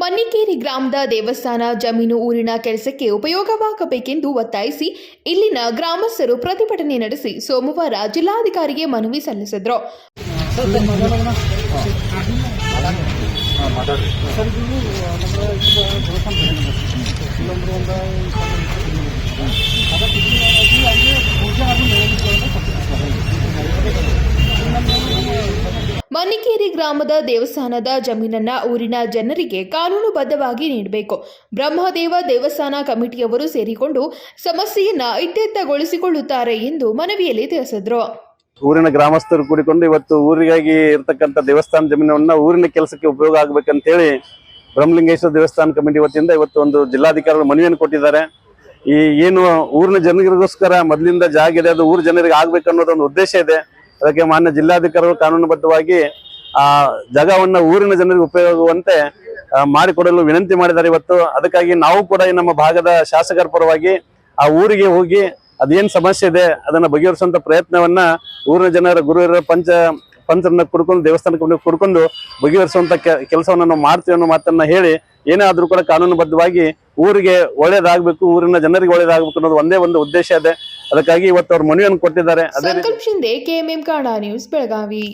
ಮನ್ನಿಕೇರಿ ಗ್ರಾಮದ ದೇವಸ್ಥಾನ ಜಮೀನು ಊರಿನ ಕೆಲಸಕ್ಕೆ ಉಪಯೋಗವಾಗಬೇಕೆಂದು ಒತ್ತಾಯಿಸಿ ಇಲ್ಲಿನ ಗ್ರಾಮಸ್ಥರು ಪ್ರತಿಭಟನೆ ನಡೆಸಿ ಸೋಮವಾರ ಜಿಲ್ಲಾಧಿಕಾರಿಗೆ ಮನವಿ ಸಲ್ಲಿಸಿದರು. ಮನ್ನಿಕೇರಿ ಗ್ರಾಮದ ದೇವಸ್ಥಾನದ ಜಮೀನನ್ನ ಊರಿನ ಜನರಿಗೆ ಕಾನೂನುಬದ್ಧವಾಗಿ ನೀಡಬೇಕು. ಬ್ರಹ್ಮದೇವ ದೇವಸ್ಥಾನ ಕಮಿಟಿಯವರು ಸೇರಿಕೊಂಡು ಸಮಸ್ಯೆಯನ್ನ ಇತ್ಯರ್ಥಗೊಳಿಸಿಕೊಳ್ಳುತ್ತಾರೆ ಎಂದು ಮನವಿಯಲ್ಲಿ ತಿಳಿಸಿದ್ರು. ಊರಿನ ಗ್ರಾಮಸ್ಥರು ಕೂಡಿಕೊಂಡು ಇವತ್ತು ಊರಿಗಾಗಿ ಇರತಕ್ಕಂಥ ದೇವಸ್ಥಾನ ಜಮೀನನ್ನ ಊರಿನ ಕೆಲಸಕ್ಕೆ ಉಪಯೋಗ ಆಗ್ಬೇಕಂತ ಹೇಳಿ ಬ್ರಹ್ಮಲಿಂಗೇಶ್ವರ ದೇವಸ್ಥಾನ ಕಮಿಟಿ ವತಿಯಿಂದ ಇವತ್ತು ಒಂದು ಜಿಲ್ಲಾಧಿಕಾರಿಗಳು ಮನವಿಯನ್ನು ಕೊಟ್ಟಿದ್ದಾರೆ. ಈ ಏನು ಊರಿನ ಜನರಿಗೋಸ್ಕರ ಮೊದಲಿಂದ ಜಾಗ ಇದೆ, ಅದು ಊರ ಜನರಿಗೆ ಆಗ್ಬೇಕು ಅನ್ನೋದು ಒಂದು ಉದ್ದೇಶ ಇದೆ. ಅದಕ್ಕೆ ಮಾನ್ಯ ಜಿಲ್ಲಾಧಿಕಾರಿಗಳು ಕಾನೂನುಬದ್ಧವಾಗಿ ಆ ಜಾಗವನ್ನ ಊರಿನ ಜನರಿಗೆ ಉಪಯೋಗವಂತೆ ಮಾಡಿಕೊಡಲು ವಿನಂತಿ ಮಾಡಿದ್ದಾರೆ. ಇವತ್ತು ಅದಕ್ಕಾಗಿ ನಾವು ಕೂಡ ನಮ್ಮ ಭಾಗದ ಶಾಸಕರ ಪರವಾಗಿ ಆ ಊರಿಗೆ ಹೋಗಿ ಅದೇನ್ ಸಮಸ್ಯೆ ಇದೆ, ಅದನ್ನ ಬಗೆಹರಿಸುವಂತ ಪ್ರಯತ್ನವನ್ನ ಊರಿನ ಜನರ ಗುರುವಿರ ಪಂಚ, ಪಂಚರನ್ನ ಕುಡ್ಕೊಂಡು, ದೇವಸ್ಥಾನಕ್ಕೆ ಕುಡ್ಕೊಂಡು ಬಗೆಹರಿಸುವಂತ ಕೆಲಸವನ್ನ ನಾವು ಮಾಡ್ತೀವಿ ಅನ್ನೋ ಮಾತನ್ನ ಹೇಳಿ, ಏನೇ ಆದ್ರೂ ಕೂಡ ಕಾನೂನುಬದ್ಧವಾಗಿ ಊರಿಗೆ ಒಳ್ಳೇದಾಗ್ಬೇಕು, ಊರಿನ ಜನರಿಗೆ ಒಳ್ಳೇದಾಗ್ಬೇಕು ಅನ್ನೋದು ಒಂದೇ ಒಂದು ಉದ್ದೇಶ ಇದೆ. ಅದಕ್ಕಾಗಿ ಇವತ್ತು ಅವ್ರ ಮನವಿಯನ್ನು ಕೊಟ್ಟಿದ್ದಾರೆ. ಅದೇ ಸಂಕಲ್ಪ ಶಿಂದೆ ಕೆಎಂಎಂ ಕಾಡಾ ನ್ಯೂಸ್ ಬೆಳಗಾವಿ.